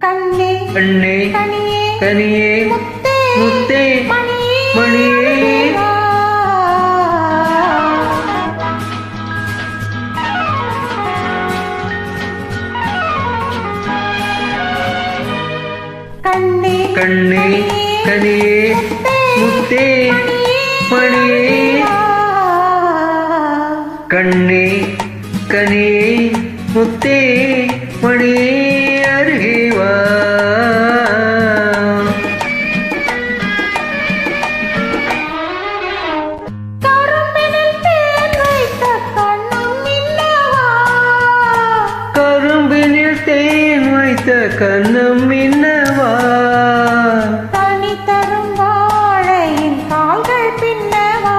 கண்ணே கண்ணே கனியே கனியே முத்தே மணியே கண்ணே கண்ணே கனியே முத்தே மணியே. கண்ணே கனியே முத்தே மணியே. கண்ணம் மின்னவா? தனி தரும் வாழையின் கால்கள் பின்னவா?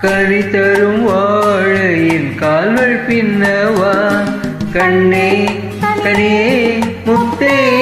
கனி தரும் வாழையின் கால்கள் பின்னவா? கண்ணே. கனியே முத்தே.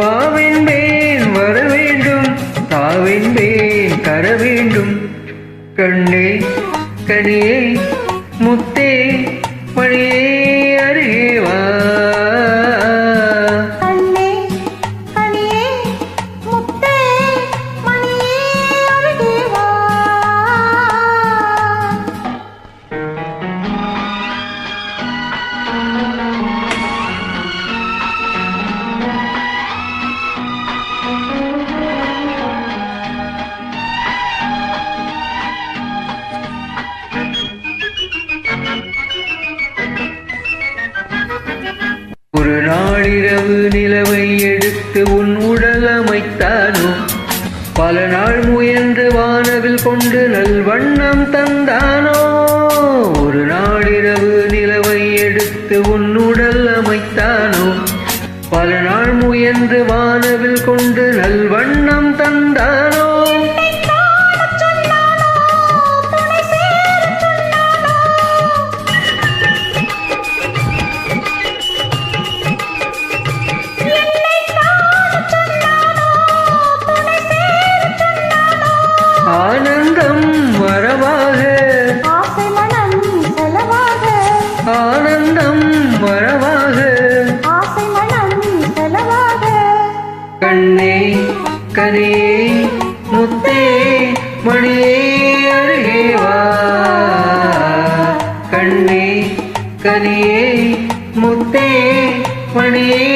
வாவென்பேன் வர வேண்டும் தாவென்பேன் தர வேண்டும். கண்ணே கனியே முத்தே மணியே அருகே நாளிரவு நிலவை எடுத்து உன் உடல் அமைத்தானோ? பல நாள் முயன்று வானவில் கொண்டு நல்வண்ணம் தந்தானோ? ஒரு நாளிரவு நிலவை எடுத்து உன் உடல் அமைத்தானோ? பல நாள் முயன்று வானவில் கொண்டு நல்வண்ணம் தந்தானோ? கனியே முத்தே மணியே அருகே வா. கண்ணே கனியே முத்தே மணியே